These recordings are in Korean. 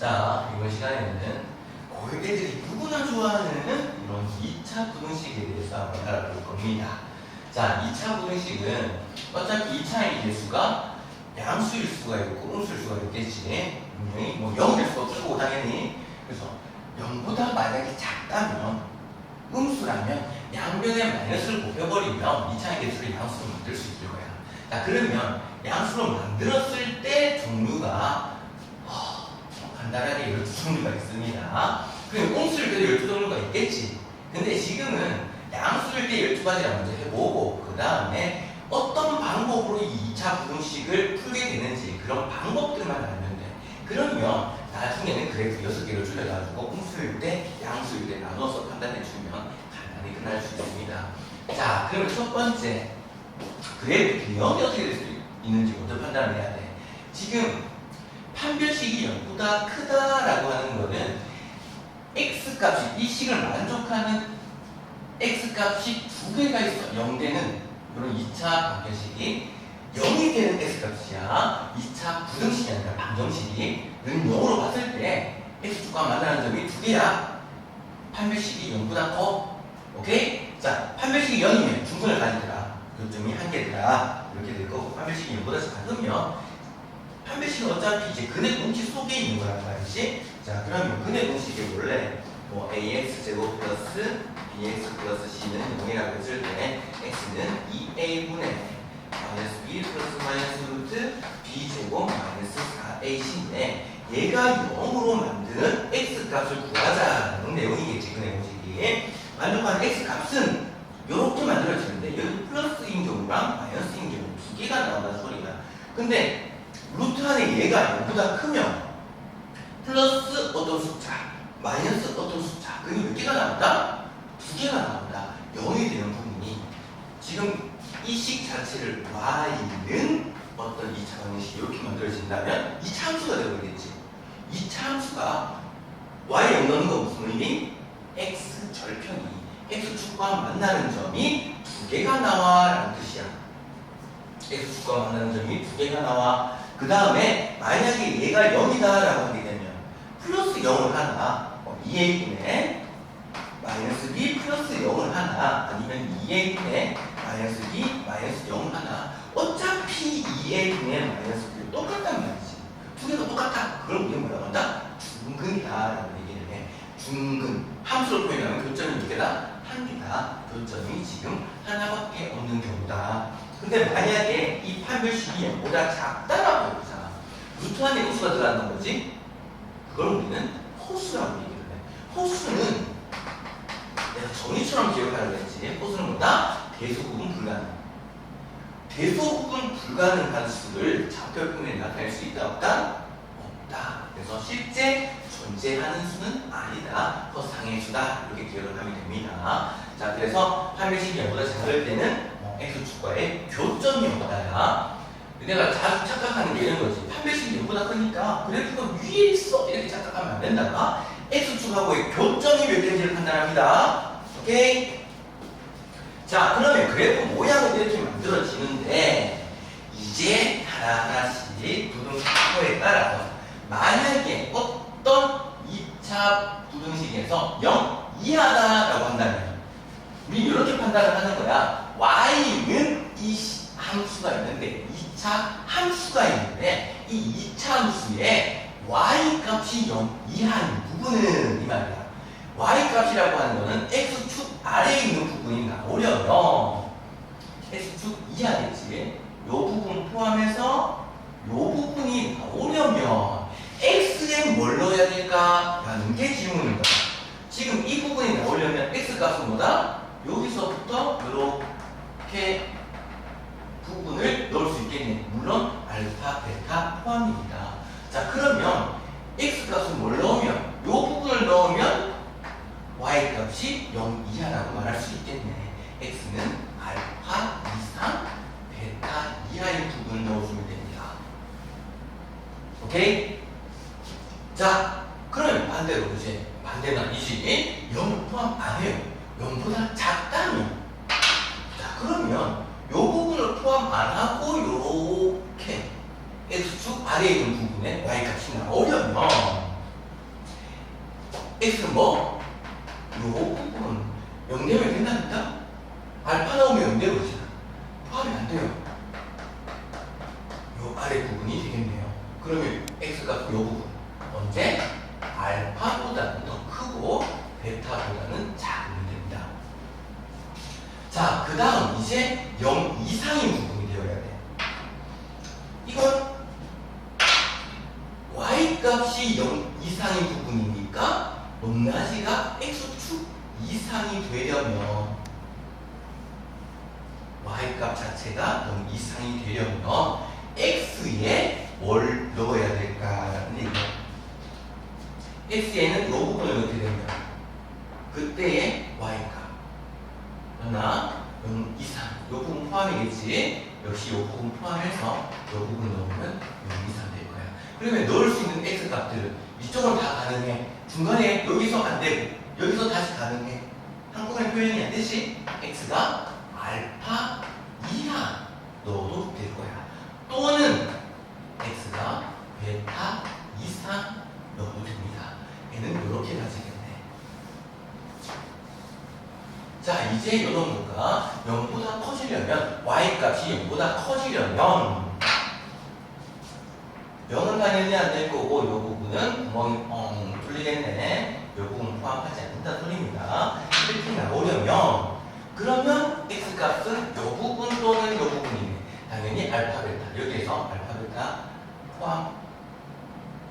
자, 이번 시간에는 고객들이 누구나 좋아하는 이런 2차 부등식에 대해서 한번 알아볼 겁니다. 자, 2차 부등식은 어차피 2차의 개수가 양수일 수가 있고 음수일 수가 있겠지. 분명히 뭐 0일 수도 없고 당연히. 그래서 0보다 만약에 작다면 음수라면 양변에 마이너스를 곱해버리면 2차의 개수를 양수로 만들 수 있을 거야. 자, 그러면 양수로 만들었을 때 종류가 어, 간단하게 12종류가 있습니다. 그럼 음수일 때도 12종류가 있겠지. 근데 지금은 양수일 때 12가지를 먼저 해보고 그 다음에 어떤 방법으로 이 2차 부등식을 풀게 되는지 그런 방법들만 알면 돼. 그러면 나중에는 그래프 6개를 줄여가지고 음수일 때, 양수일 때 나눠서 판단해주면 간단히 끝날 수 있습니다. 자, 그러면 첫 번째 그래프 기형이 어떻게 될 수 있는지 먼저 판단을 해야 돼. 지금 판별식이 0보다 크다라고 하는 거는 x 값이 이 식을 만족하는 x 값이 두 개가 있어. 0되는 이런 2차 판별식이 0이 되는 x 값이야. 2차 부등식이 아니라 방정식이 는 0으로 봤을 때 x축과 만나는 점이 두 개야. 판별식이 0보다 커. 오케이? 자, 판별식이 0이면 중근을 가지더라. 요점이 한 개더라. 이렇게 될 거고 판별식이 0보다 작으면 판별식은 어차피 이제 근의 공식 속에 있는 거란 말이지. 자, 그러면 근의 공식이 원래 뭐 ax 제곱 플러스 bx 플러스 c는 0이라고 했을 때 x는 2a분의 마이너스 b 플러스 마이너스 루트 b 제곱 마이너스 4ac인데 얘가 0으로 만드는 x 값을 구하자는 내용이겠지 근의 공식이 만족하는 x 값은 이렇게 만들어지는데 여기 플러스인 경우랑 마이너스인 경우 두 개가 나온다는 소리야. 근데 루트 안에 얘가 0보다 크면 플러스 어떤 숫자, 마이너스 어떤 숫자, 그게 몇 개가 나온다? 두 개가 나온다. 0이 되는 부분이 지금 이 식 자체를 y는 어떤 2차 방정식이 이렇게 이 참수가 되어버리겠지. 이 참수가 y 0 넣는 건 무슨 의미? x 절편이 x축과 만나는 점이 두 개가 나와라는 뜻이야. x축과 만나는 점이 두 개가 나와. 그 다음에 만약에 얘가 0이다라고 하게 되면 플러스 0을 하나 어, 2a분의 마이너스 b 플러스 0을 하나 아니면 2a분의 마이너스 b 마이너스 0을 하나 어차피 2a분의 마이너스 b 똑같단 말이지. 두 개가 똑같아. 그걸 우리가 뭐라고 한다? 중근이다라고 얘기를 해. 중근. 함수로 표현하면 교점이 몇 개다? 한 개다. 교점이 지금 하나밖에 없는 경우다. 근데 만약에 이 판별식이 0보다 작다라고 해보자. 루트 안에 호수가 들어간다는 거지? 그걸 우리는 호수라고 얘기를 해. 호수는 내가 정의처럼 기억하려고 했지. 호수는 뭐다? 대소국은 불가능. 대소국은 불가능한 수를 좌표표면에 나타낼 수 있다 없다? 없다. 그래서 실제 존재하는 수는 아니다. 허상의 수다. 이렇게 기억을 하면 됩니다. 자, 그래서 판별식이 0보다 작을 때는 어, x축과의 교점이 없다야. 내가 자주 착각하는 게 이런 거지. 판별식이 0보다 크니까 그래프가 위에 있어. 이렇게 착각하면 안 된다. x축하고의 교점이 몇 개인지를 판단합니다. 오케이? 자, 그러면 그래프 모양은 이렇게 만들어지는데 이제 하나하나씩 부등식 표에 따라서 만약에 어떤 2차 부등식에서 0 이하다라고 한다면 우리 이렇게 판단을 하는 거야. y는 이 시- 함수가 있는데 2차 함수가 있는데 이 2차 함수에 y 값이 0 이하인 부분은 이 말이야. Y 값이라고 하는 거는 x축 아래에 있는 부분이 나오려면 x축 이하겠지. 요 부분 포함해서 요 부분이 나오려면 x에 뭘 넣어야 될까? 라는 게 거야. 지금 이 부분이 나오려면 x 값은 뭐다? 여기서부터 이렇게 부분을 넣을 수 있겠네. 물론 알파, 베타 포함입니다. 자, 그러면 x 값은 뭘 넣으면 y 값이 0 이하라고 말할 수 있겠네. x는 알파 이상, 베타 이하의 부분을 넣어주면 됩니다. 오케이? 자, 그러면 반대로 이제 반대는 아니지. 0 포함 안 해요. 0보다 작다면. 자, 그러면 요 부분을 포함 안 하고 요렇게 x축 아래에 있는 부분에 y 값이 나오려면 x는 뭐? 요 부분 0되면 된다니까? 알파 나오면 0되는 거잖아. 포함이 안 돼요. 요 아래 부분이 되겠네요. 그러면 x값 요 부분 언제? 알파보다는 더 크고 베타보다는 작으면 됩니다. 자, 그 다음 이제 0 이상인 부분이 되어야 돼. 이건 y 값이 0 이상인 부분이니까 높낮이가 x축 이상이 되려면 y 값 자체가 0 이상이 되려면 x에 뭘 넣어야 될까라는 얘기예요. x에는 이 부분을 넣게 되면 그때의 y값. 하나 0 이상 이 부분 포함이겠지? 역시 이 부분 포함해서 이 부분 넣으면 0 이상 될 거야 그러면 넣을 수 있는 x 값들은 이쪽은 다 가능해. 중간에 여기서 안 되고 여기서 다시 가능해. 한국말 표현이 안 되지 x가 알파 이하 넣어도 될 거야. 또는 x가 베타 이상 넣어도 됩니다. 얘는 이렇게 가지겠네. 자 이제 거가 0보다 커지려면 y값이 0보다 커지려면 0은 당연히 안 될 거고 이 부분은 구멍이 뻥 뚫리겠네. 이 부분 포함하지 않는다 소리입니다. 이렇게 나오려면 그러면 x값은 이 부분 또는 이 부분이네. 당연히 알파 베타 여기에서 알파 베타 포함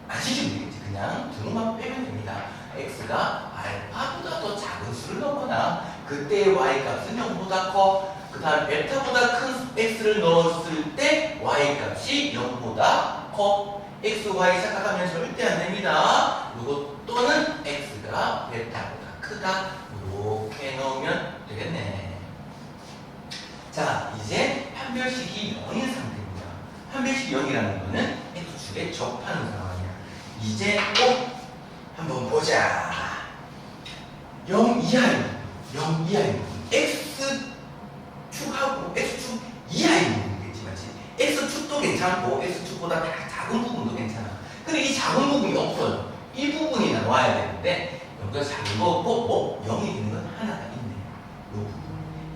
되겠지. 그냥 등만 빼면 됩니다. X가 알파보다 더 작은 수를 넣거나 그때의 y값은 0보다 커. 그 다음 베타보다 큰 x를 넣었을 때 y값이 0보다 커. X, y 생각하면 절대 안 됩니다. 요거 또는 x가 베타보다 크다. 이렇게 넣으면 되겠네. 자, 이제 판별식이 0인 상태입니다. 판별식이 0이라는 거는 x축에 접하는 상황이야. 이제 꼭 한번 보자. 0 이하인 부분, 0 이하인 부분, x축하고 x축 이하인 맞지? x축도 괜찮고 x축보다 작은 부분도 괜찮아. 근데 이 작은 부분이 없어요. 이 부분이 나와야 되는데 여기가 작은 거 없고 뭐 0이 되는 건 하나가 있네. 이 부분.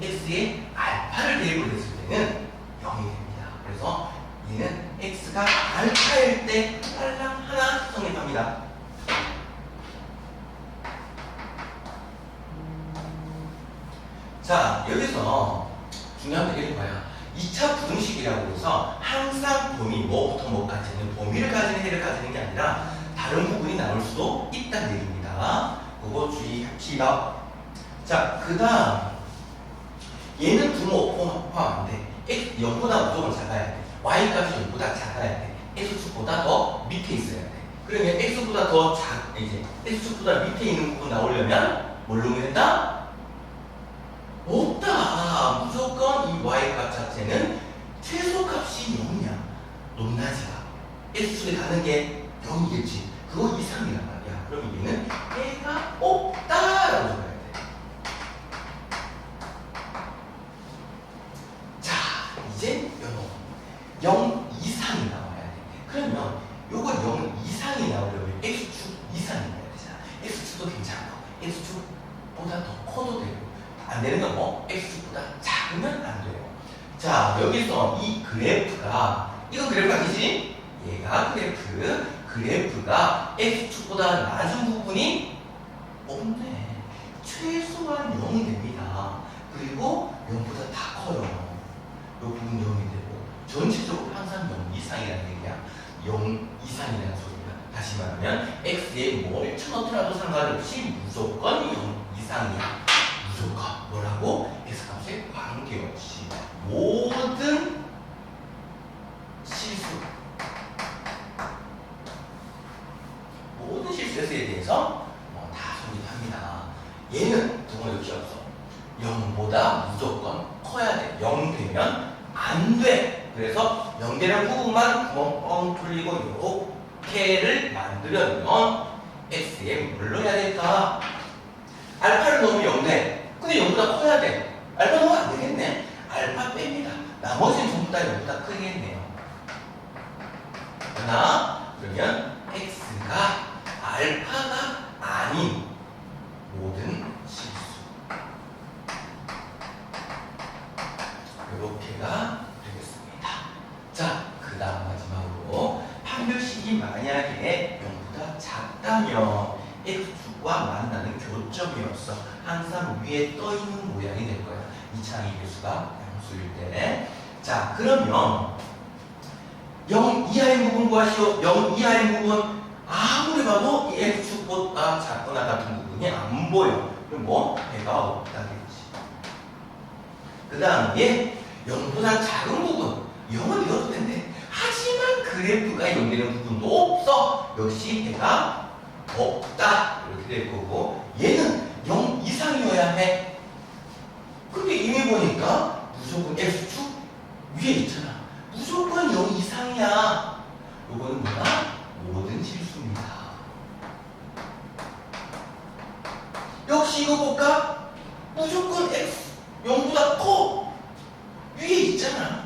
x에 알파를 대입을 했을 때는 0이 됩니다. 그래서 얘는 x가 알파일 때 딸랑 하나 성립합니다. 자, 여기서 중요한 게 뭐야? 2차 부등식이라고 해서 항상 범위, 뭐부터 뭐까지 는 범위를 가지는 해를 가지는 게 아니라 다른 부분이 나올 수도 있다는 얘기입니다. 그거 주의합시다. 자, 그 다음 얘는 부모 포함- 포함인데 x 0보다 무조건 작아야 돼. y 값이 0보다 작아야 돼. x축보다 더 밑에 있어야 돼. 그러면 x보다 더 작, 이제 x축보다 밑에 있는 부분 나오려면 뭘로 된다? 없다. 무조건 이 y 값 자체는 최소값이 0이야. 높낮이가. x축에 가는 게 0이겠지. 그거 이상이란 말이야. 그럼 얘는 얘가 없다라고 적어야 돼. 자, 이제 영어. 0 이상이 나와야 돼. 그러면 요거 0 이상이 나오려면 x축 이상이 나야 되잖아. x축도 괜찮고 x축보다 더 커도 되고 안 되는 건 뭐? x축보다 작으면 안 돼요. 자, 여기서 이 그래프가 이건 그래프 아니지? 그래프. 그래프가 x축보다 낮은 부분이 없네. 최소한 0이 됩니다. 그리고 0보다 다 커요. 이 부분 0이 되고 전체적으로 항상 0 이상이라는 얘기야. 0 이상이라는 소리야. 다시 말하면 x에 뭘 쳐넣더라도 상관없이 무조건 0 이상이야. 무조건 뭐라고? x값에 관계없이 모든 실수 모든 실수에 대해서 어, 다 성립합니다. 얘는 동호 역시 없어. 0보다 무조건 커야 돼. 0 되면 안 돼. 그래서 0 되는 부분만 구멍 뻥 뚫리고 이렇게를 만들려면 x에 뭘 넣어야 될까? 알파를 넣으면 0 돼. 근데 0보다 커야 돼. 알파 넣으면 안 되겠네. 알파 뺍니다. 나머지는 전부 다 0보다 크겠네요. 하나, 그러면 x가 알파가 아닌 판별식이 만약에 0보다 작다면 x축과 만나는 교점이었어. 항상 위에 떠 있는 모양이 될 거야. 이차의 개수가 양수일 때. 자, 그러면 0 이하의 부분 구하시오. 0 이하의 부분 아무리 봐도 이 x축보다 작거나 같은 부분이 안 보여. 그럼 뭐? 배가 없다겠지. 그 다음에 0보다 작은 부분 0은 이어도 된대. 하지만 그래프가 연결되는 부분도 없어. 역시 배가 없다. 이렇게 될 거고 얘는 0 이상이어야 해. 근데 이미 보니까 무조건 x축 위에 있잖아. 무조건 0 이상이야. 요거는 뭐다? 모든 실수입니다. 역시 이거 볼까? 무조건 x 0보다 커. 위에 있잖아.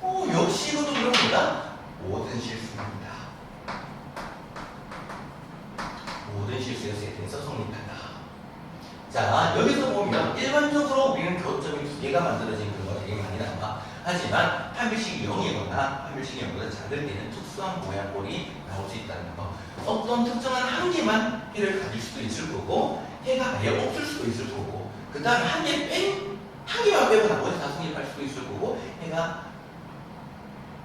어, 역시 이것도 그런 거다. 모든 실수입니다. 모든 실수에서 대해서 성립한다. 자, 여기서 보면 일반적으로 우리는 교점이 두 개가 만들어진 경우가 되게 많이 나와. 하지만 판별식이 0이거나 판별식이 0보다 작을 때는 특수한 모양 꼴이 나올 수 있다는 거. 어떤 특정한 한 개만 해를 가질 수도 있을 거고 해가 아예 없을 수도 있을 거고 그 다음에 한 개 뺀, 한 개만 빼고 나머지 다 성립할 수도 있을 거고 해가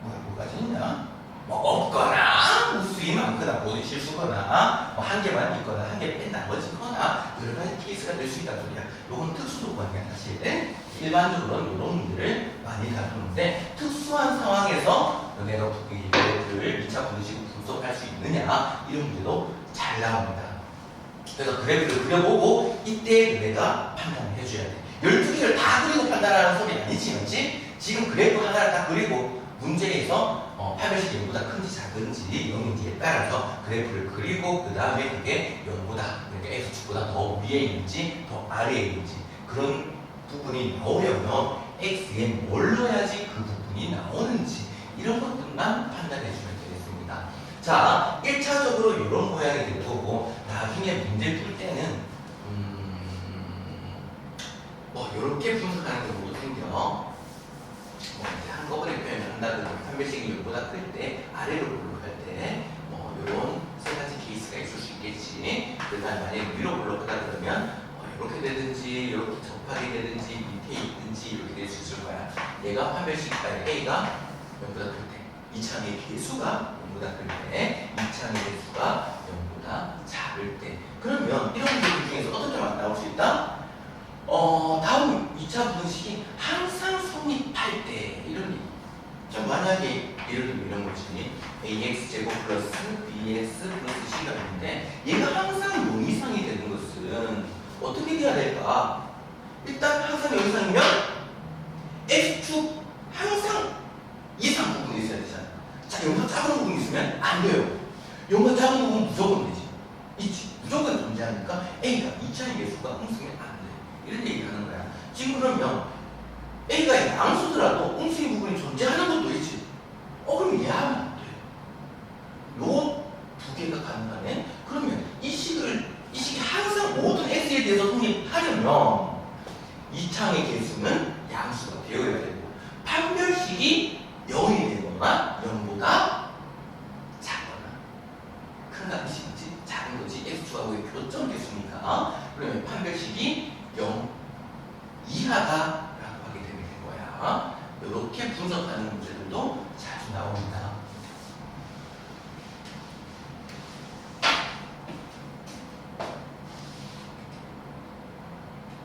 뭐야 뭐가지 있냐? 뭐 없거나 많거나 모두 실수거나 뭐 한 개만 있거나 한 개 뺀 나머지거나 가지 케이스가 될 수 있다는 소리야. 요건 특수 조건이야 사실. 일반적으로는 이런 문제를 많이 다루는데 특수한 상황에서 내가 이 그래프를 2차 분식으로 분석할 수 있느냐 이런 문제도 잘 나옵니다. 그래서 그래프를 그려보고 이때 내가 판단을 해줘야 돼. 12개를 다 그리고 판단하는 소리 아니지, 그렇지? 지금 그래프 하나를 딱 그리고 문제에서 어, 판별식이 0보다 큰지 작은지 0인지에 따라서 그래프를 그리고 그 다음에 그게 0보다 그러니까 x축보다 더 위에 있는지 더 아래에 있는지 그런 부분이 나오려면 x에 뭘 넣어야지 그 부분이 나오는지 이런 것들만 판단해 주면 되겠습니다. 자, 1차적으로 이런 모양이 될 거고 나중에 문제 풀 때는 음, 뭐 이렇게 분석하는 경우도 생겨. 뭐 이제 한꺼번에 한다든지 판별식이 0보다 클 때 아래로 블록할 때뭐 이런 세 가지 케이스가 있을 수 있겠지. 그다음 만약에 위로 블록하다 그러면 어, 이렇게 되든지 이렇게 접하게 되든지 밑에 있든지 이렇게 될 수 있을 거야. 얘가 판별식 A가 0보다 클 때, 이 창의 개수가 0보다 클 때, 이 창의 개수가 0보다 작을 때. 그러면 이런 문제들 중에서 어떤 점이 나올 수 있다? 어, 다음 2차 분식이 항상 성립할 때 이런 자 만약에 예를 들면 이런 거지 ax 제곱 플러스 bx 플러스 c가 있는데 얘가 항상 0 이상이 되는 것은 어떻게 돼야 될까? 일단 항상 0 이상이면 x축 항상 이상 부분이 있어야 되잖아 자 0보다 작은 부분이 있으면 안 돼요 0보다 작은 부분은 무조건 되지 있지 무조건 존재하니까 a가 2차의 개수가 엉성이 안 돼. 이런 얘기를 하는 거야. 지금 그러면 A가 양수더라도 엉성이 부분이 존재하는 것도 있지. 어, 그럼 이해하면 안 돼. 요 두 개가 가능하네. 그러면 이 식을, 이 식이 항상 모든 X에 대해서 성립하려면 이 창의 개수는 양수가 되어야 되